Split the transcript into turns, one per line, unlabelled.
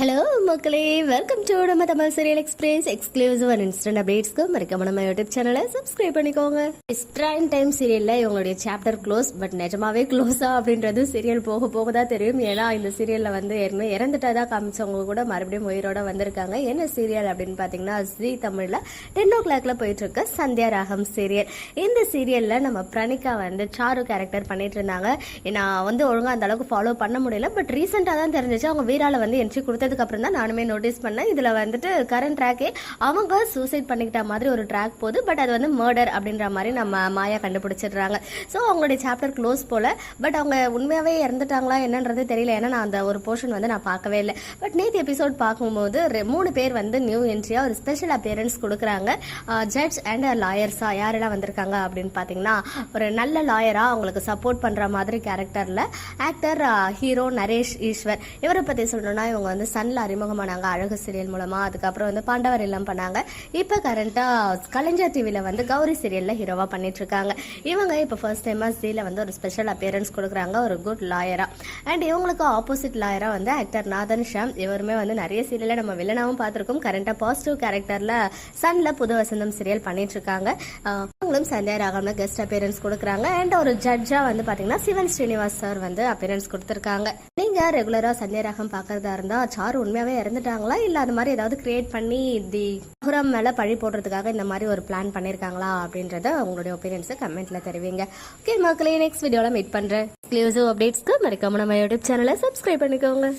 Hello மக்களே. Welcome to நம்ம Tamil serial express exclusive and instant அப்டேட்ஸ்க்கு மறக்காம நம்ம யூடியூப் சேனலை சப்ஸ்கிரைப் பண்ணிக்கோங்க. ஸ்ட்ரைன் டைம் சீரியல்ல இவங்களுடைய சாப்டர் க்ளோஸ் பட் நிஜமாவே க்ளோஸா அப்படின்றது சீரியல் போக போக தான் தெரியும். ஏன்னா இந்த சீரியல்ல வந்து ஏற்கனவே இறந்துட்டதா காமிச்சவங்க கூட மறுபடியும் உயிரோட வந்திருக்காங்க. என்ன சீரியல் அப்படின்னு பாத்தீங்கன்னா ஜி தமிழ்ல டென் ஓ கிளாக்ல போயிட்டு இருக்க சந்தியா ராகம் சீரியல் இந்த சீரியல்ல நம்ம பிரணிகா வந்து சாரு கேரக்டர் பண்ணிட்டு இருந்தாங்க. நான் வந்து ஒழுங்கா அந்த அளவுக்கு ஃபாலோ பண்ண முடியல பட் ரீசெண்டா தான் தெரிஞ்சிச்சு. அவங்க வீரால வந்து என்ட்ரி கொடுத்து அப்புறம் தான் நானுமே நோட்டீஸ் பண்ணேன். இதுல வந்துட்டு கரண்ட் ட்ராக்கே அவங்க சூசைட் பண்ணிக்கிட்ட மாதிரி ஒரு ட்ராக் போகுது. பட் அது வந்து மர்டர் அப்படின்ற மாதிரி நம்ம மாயா கண்டுபிடிச்சிடுறாங்க. ஸோ அவங்களுடைய சாப்டர் க்ளோஸ் போல. பட் அவங்க உண்மையாவே இறந்துட்டாங்களா என்னன்றது தெரியல. ஏன்னா நான் அந்த ஒரு போர்ஷன் வந்து நான் பார்க்கவே இல்லை. பட் நேற்று எபிசோட் பார்க்கும்போது மூணு பேர் வந்து நியூ என்ட்ரியா ஒரு ஸ்பெஷல் அப்பியரன்ஸ் கொடுக்குறாங்க. ஜட்ஜ் அண்ட் லாயர்ஸா யாரெல்லாம் வந்திருக்காங்க அப்படின்னு பார்த்தீங்கன்னா ஒரு நல்ல லாயரா அவங்களுக்கு சப்போர்ட் பண்ற மாதிரி கேரக்டர்ல ஆக்டர் ஹீரோ நரேஷ் ஈஸ்வர். இவரை பத்தி சொல்லணும்னா இவங்க வந்து சன்ல அறிமுகமானாங்க அழகு சீரியல் மூலமா. அதுக்கப்புறம் வந்து பாண்டவர் எல்லாம் பண்ணாங்க. இப்போ கரண்டா கலைஞர் டிவில வந்து கௌரி சீரியல்ல ஹீரோவா பண்ணிட்டு இருக்காங்க இவங்க இப்போ ஃபர்ஸ்ட் டைமா சீல வந்து ஒரு ஸ்பெஷல் அப்பியரன்ஸ் கொடுக்குறாங்க ஒரு குட் லாயரா அண்ட் இவங்களுக்கு ஆப்போசிட் லாயரா வந்து ஆக்டர் நாதன் ஷாம். இவருமே வந்து நிறைய சீரியல்ல நம்ம வில்லனாவும் பார்த்திருக்கோம். கரண்டா பாசிட்டிவ் கேரக்டர்ல சன்ல புது வசந்தம் சீரியல் பண்ணிட்டு இருக்காங்க அவங்களும் சந்தியா ராகம்ல கெஸ்ட் அப்பியரன்ஸ் கொடுக்குறாங்க. அண்ட் ஒரு ஜட்ஜா வந்து பாத்தீங்கன்னா சிவன் ஸ்ரீனிவாஸ் சார் வந்து அப்பியரன்ஸ் கொடுத்துருக்காங்க. நீங்க ரெகுலரா சந்தியா ராகம் பாக்குறதா இருந்தா சார் உண்மையாவே இறந்துட்டாங்களா? இல்ல அது மாதிரி ஏதாவது கிரியேட் பண்ணி தி புறம் மேல பழி போடுறதுக்காக இந்த மாதிரி ஒரு பிளான் பண்ணிருக்காங்களா? அப்படின்றத உங்களுடைய ஒப்பீனியன்ஸை கமெண்ட்ல தெரிவிங்க. ஓகே மக்களே நெக்ஸ்ட் வீடியோல மீட் பண்றேன். எக்ஸ்க்ளூசிவ் அப்டேட்ஸ்க்கு மறக்காம நம்ம யூடியூப் சேனலை சப்ஸ்கிரைப் பண்ணிக்கோங்க.